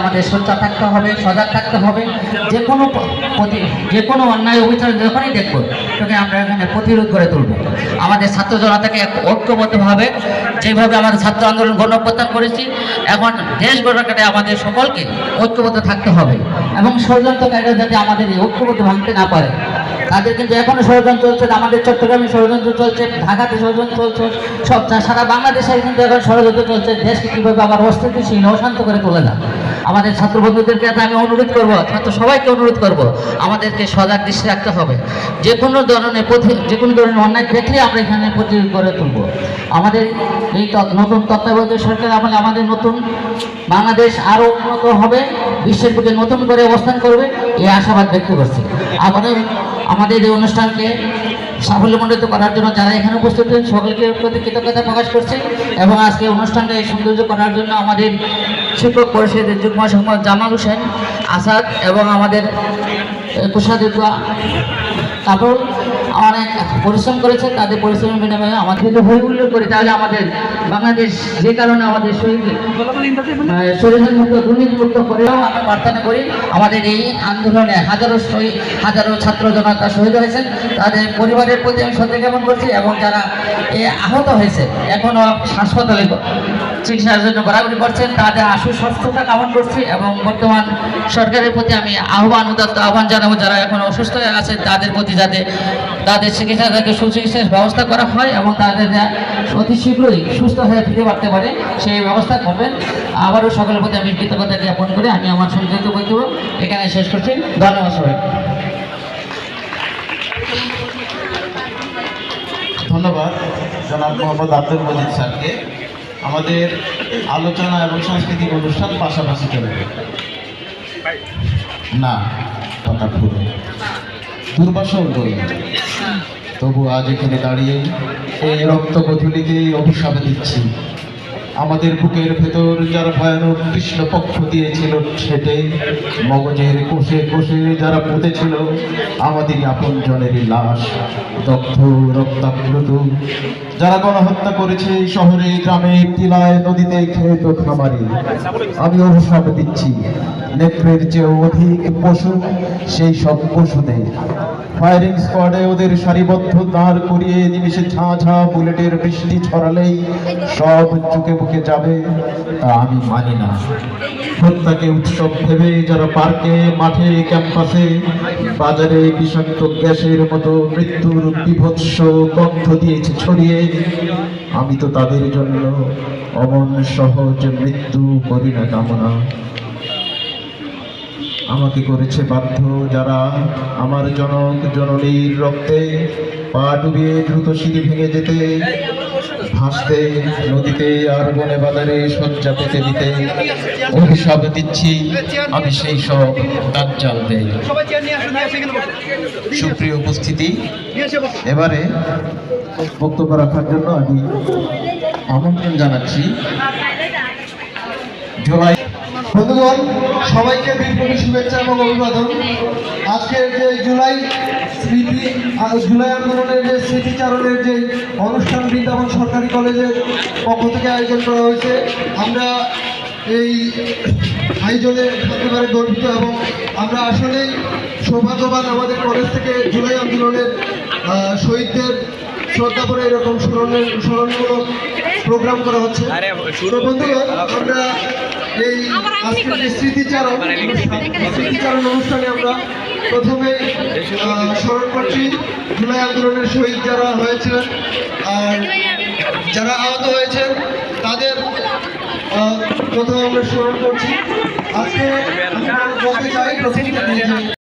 আমাদের সোচ্চার থাকতে হবে, সজাগ থাকতে হবে, যে কোনো প্রতি, যে কোনো অন্যায় অবিচার যখনই দেখব, তোকে আমরা এখানে প্রতিরোধ করে তুলব। আমাদের ছাত্র জনতাকে ঐক্যবদ্ধভাবে, যেভাবে আমাদের ছাত্র আন্দোলন গণপ্রত্যান করেছি, এখন দেশ গড়াকাটে আমাদের সকলকে ঐক্যবদ্ধ থাকতে হবে এবং ষড়যন্ত্রকারীরা যাতে আমাদের এই ঐক্যবদ্ধ ভাঙতে না পারে। তাদের কিন্তু এখনও ষড়যন্ত্র চলছে, আমাদের চট্টগ্রামে ষড়যন্ত্র চলছে, ঢাকাতে ষড়যন্ত্র চলছে, সব সারা বাংলাদেশে কিন্তু এখন ষড়যন্ত্র চলছে, দেশকে কীভাবে আবার অস্থিতিশীল অশান্ত করে তোলা যায় আমাদের ছাত্র বন্ধুদেরকে আমি অনুরোধ করব, ছাত্র সবাইকে অনুরোধ করব, আমাদেরকে সজাগ দৃষ্টি রাখতে হবে। যে কোনো ধরনের যে কোনো ধরনের অন্যায় দেখলে আমরা এখানে প্রতিরোধ করে তুলব। আমাদের এই নতুন তত্ত্বাবধায়ক সরকার আমলে, আমাদের নতুন বাংলাদেশ আরও উন্নত হবে, বিশ্বের বুকে নতুন করে অবস্থান করবে, এই আশাবাদ ব্যক্ত করছি। আমাদের আমাদের এই অনুষ্ঠানকে সাফল্যমণ্ডিত করার জন্য যারা এখানে উপস্থিত হয়েছেন, সকলকে প্রতি কৃতজ্ঞতা প্রকাশ করছে এবং আজকে অনুষ্ঠানটা এই সৌন্দর্য করার জন্য আমাদের শিক্ষক পরিষদের যুগ্ম সম্পাদক জামাল হোসেন আসাদ এবং আমাদের কোষাধ্যক্ষ কাপড় অনেক পরিশ্রম করেছে, তাদের পরিশ্রমের বিনিময়ে আমাদের যদি হই উল্লেখ করি তাহলে আমাদের বাংলাদেশ যে কারণে আমাদের শহীদ শরীরের মুক্ত দুর্নীতিমুক্ত করেও আমরা প্রার্থনা করি, আমাদের এই আন্দোলনে হাজারো শহীদ হাজারো ছাত্র জনতা শহীদ হয়েছেন। তাদের পরিবারের প্রতি আমি শ্রদ্ধা জ্ঞাপন করছি এবং যারা এ আহত হয়েছে এখনও হাসপাতালে চিকিৎসার জন্য ঘোরাঘুরি করছেন, তাদের আশু সুস্থতা কামনা করছি এবং বর্তমান সরকারের প্রতি আমি আহ্বান, উদাত্ত আহ্বান জানাব, যারা এখন অসুস্থ হয়ে আছেন, তাদের প্রতি যাতে তাদের চিকিৎসা তাকে সুচিকিৎসার ব্যবস্থা করা হয় এবং তাদের অতি শীঘ্রই সুস্থ হয়ে ফিরে পারতে পারে, সেই ব্যবস্থা করবেন। আবারও সকলের প্রতি আমি কৃতজ্ঞতা জ্ঞাপন করে। আমি আমার সংযুক্ত বক্তব্য এখানে শেষ করছি। ধন্যবাদ সবাই ধন্যবাদ জনাব মোহাম্মদ আব্দুল মজিদ স্যারকে। আমাদের আলোচনা এবং সাংস্কৃতিক অনুষ্ঠান পাশাপাশি চলবে। না কথা ভুল দুর্বাসও দই তবু আজ এখানে দাঁড়িয়ে এই রক্ত গধূলিকে অভিশাপ দিচ্ছি। আমাদের বুকের ভেতর যারা ভয়ানক কৃষ্ণ পক্ষ দিয়েছিল ছেটে মগজের কোষে কোষে যারা পুঁতেছিল, আমাদের আপন জনেরই লাশ, দগ্ধ রক্তাপ্লুত যারা গণহত্যা করেছে শহরে, গ্রামে, টিলায়, নদীতে খেত খামারে আমি অভিশাপ দিচ্ছি। নেত্রের চেয়েও অধিক পশু, সেই সব পশুদের। ফায়ারিং স্কোয়াডে ওদের সারিবদ্ধ দাঁড় করিয়ে নিমিশে ঝাঁ ঝাঁ বুলেটের বৃষ্টি ছড়ালেই সব চুকে বুকে যাবে তা আমি মানি না। হত্যাকে উৎসব ভেবে যারা পার্কে, মাঠে, ক্যাম্পাসে, বাজারে বিষাক্ত গ্যাসের মতো মৃত্যুর বিভৎস গন্ধ দিয়েছে ছড়িয়ে, আমি তো তাদের জন্য অমন সহজ মৃত্যু করি না কামনা। আমাকে করেছে বাধ্য যারা আমার জনক জননীর রক্তে পা ডুবিয়ে দ্রুত সিঁড়ি ভেঙে যেতে, ভাসতে নদীতে আর বনে বাজারে শয্যা পেতে দিতে অভিশাপ দিচ্ছি, আমি সেই সব তার দেই সুপ্রিয় উপস্থিতি, এবারে বক্তব্য রাখার জন্য আমি আমন্ত্রণ জানাচ্ছি। জুলাই বন্ধুগণ সবাইকে দীর্ঘদিন শুভেচ্ছা এবং অভিবাদন। আজকের যে জুলাই স্মৃতি জুলাই আন্দোলনের যে স্মৃতিচারণের যে অনুষ্ঠান বৃন্দাবন সরকারি কলেজের পক্ষ থেকে আয়োজন করা হয়েছে আমরা এই আয়োজনে পারে গর্বিত এবং আমরা আসলেই সৌভাগ্যবান আমাদের কলেজ থেকে জুলাই আন্দোলনের শহীদদের শ্রদ্ধা করে এরকম স্মরণের স্মরণমূলক প্রোগ্রাম করা হচ্ছে। বন্ধুগণ আমরা এই আজকের স্মৃতিচারণ স্মৃতিচারণ অনুষ্ঠানে আমরা প্রথমে স্মরণ করছি জুলাই আন্দোলনের শহীদ যারা হয়েছিলেন আর যারা আহত হয়েছেন তাদের প্রথমে আমরা স্মরণ করছি। আজকে বলতে চাই প্রথম